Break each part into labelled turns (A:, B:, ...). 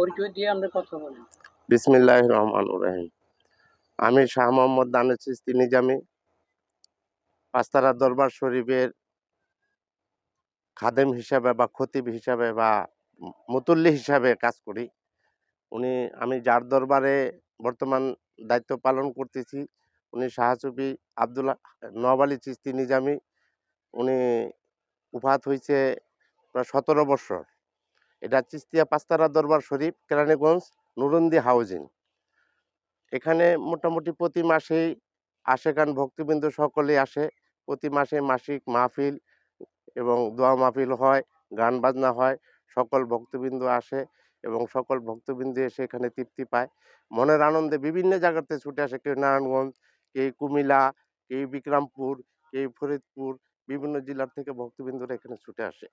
A: পরিচয় দিয়ে আমরা কথা
B: বিসমিল্লাহ রহমান রহিম। আমি শাহ মোহাম্মদ দানের চিস্তি নিজামি। পাঁচতারা দরবার শরীফের খাদেম হিসাবে বা খতিব হিসাবে বা মুতুল্লি হিসাবে কাজ করি। উনি, আমি যার দরবারে বর্তমান দায়িত্ব পালন করতেছি, উনি শাহসুফি আবদুল্লাহ নওয়াব আলী চিস্তি নিজামি। উনি উফাত হয়েছে প্রায় সতেরো বছর। এটা চিস্তিয়া পাঁচতারা দরবার শরীফ, কেরানীগঞ্জ, নুরন্দি হাউজিং। এখানে মোটামুটি প্রতি মাসেই আসে গান ভক্তিবৃন্দ সকলেই আসে। প্রতি মাসে মাসিক মাহফিল এবং দোয়া মাহফিল হয়, গান বাজনা হয়, সকল ভক্তবৃন্দ আসে এবং সকল ভক্তবৃন্দ এসে এখানে তৃপ্তি পায়। মনের আনন্দে বিভিন্ন জায়গাতে ছুটে আসে, কেউ নারায়ণগঞ্জ, কেউ কুমিলা কেউ বিক্রমপুর, কেউ ফরিদপুর, বিভিন্ন জেলার থেকে ভক্তবৃন্দরা এখানে ছুটে আসে।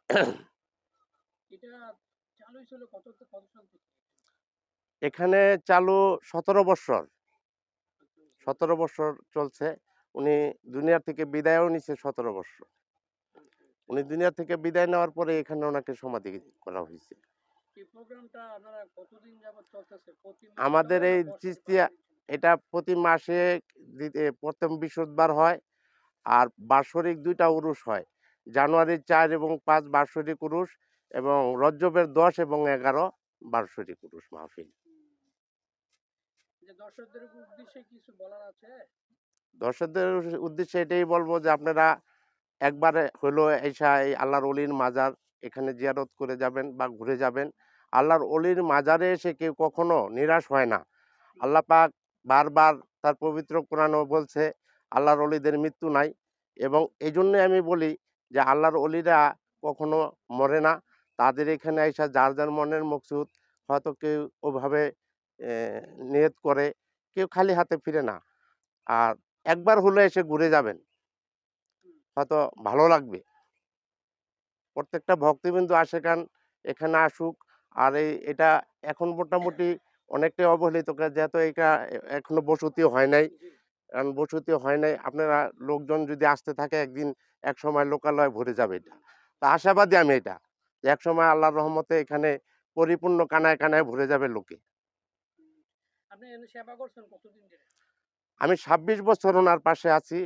B: এখানে চালু সতেরো বছর। সতেরো বছর চলছে। উনি দুনিয়া থেকে বিদায়ও নিছে সতেরো বছর। উনি দুনিয়া থেকে বিদায় নেওয়ার পরে এখানে ওনাকে সমাধি করা হয়েছে। আমাদের এই চিস্তিয়া- এটা প্রতি মাসে প্রথম বৃহস্পতিবার হয় আর বাৎসরিক দুইটা উরুষ হয়। জানুয়ারির চার এবং পাঁচ বাৎসরিক উরুষ এবং রজ্জবের দশ এবং এগারো বাৎসরিক উরুষ মাহফিল।
A: দর্শকদের উদ্দেশ্যে আছে?
B: দর্শকদের উদ্দেশ্যে এটাই বলব যে আপনারা একবারে হলো এসা এই আল্লাহর অলির মাজার এখানে জিয়ারত করে যাবেন বা ঘুরে যাবেন। আল্লাহর অলির মাজারে এসে কেউ কখনো নিরাশ হয় না। আল্লাহ পাক বারবার তার পবিত্র কোরআনও বলছে আল্লাহর অলিদের মৃত্যু নাই। এবং এই আমি বলি যে আল্লাহর অলিরা কখনো মরে না। তাদের এখানে এসা যার যার মনের মকসুদ হয়তো কেউ ওভাবে নিয়ত করে, কেউ খালি হাতে ফিরে না। আর একবার হলে এসে ঘুরে যাবেন। হয়তো ভালো লাগবে। প্রত্যেকটা ভক্তবিন্দু আসে কান এখানে আসুক। আর এই, এটা এখন মোটামুটি অনেকটাই অবহেলিত যেহেতু এটা এখনও বসতি হয় নাই। কারণ বসতি হয় নাই, আপনারা লোকজন যদি আসতে থাকে একদিন, এক সময় লোকালয় ভরে যাবে এটা। তা আশাবাদী আমি এটা। এক সময় আল্লাহর রহমতে এখানে পরিপূর্ণ কানায় কানায় ভরে যাবে লোকে। আমি ছাব্বিশ বছর ওনার পাশে আছি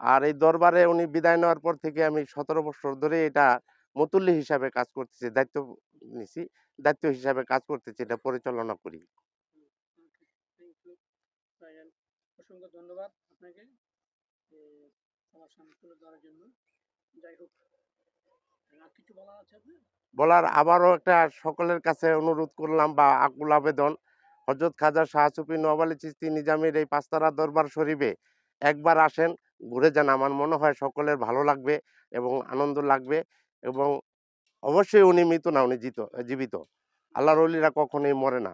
B: আর এই দরবারে উনি বিদায় নেওয়ার পর থেকে আমি সতেরো বছর ধরে এটা মতুল্লি হিসাবে কাজ করতেছি দায়িত্ব নিছি দায়িত্ব হিসাবে কাজ করতেছি এটা পরিচালনা করি।
A: অসংখ্য ধন্যবাদ আপনাকে আমার সামনে তুলে ধরার জন্য। যাই হোক
B: বলার আবারও একটা সকলের কাছে অনুরোধ করলাম বা আকুল আবেদন। হজরত খাজা শাহসুফি নওয়ালি চিস্তি নিজামের এই পাঁচতারা দরবার শরীফে একবার আসেন, ঘুরে যান। আমার মনে হয় সকলের ভালো লাগবে এবং আনন্দ লাগবে এবং অবশ্যই উনি মৃত না, উনি জিত, জীবিত। আল্লাহর অলিরা কখনোই মরে না।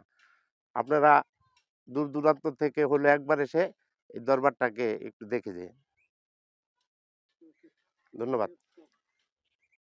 B: আপনারা দূর দূরান্ত থেকে হলে একবার এসে এই দরবারটাকে একটু দেখে যে ধন্যবাদ।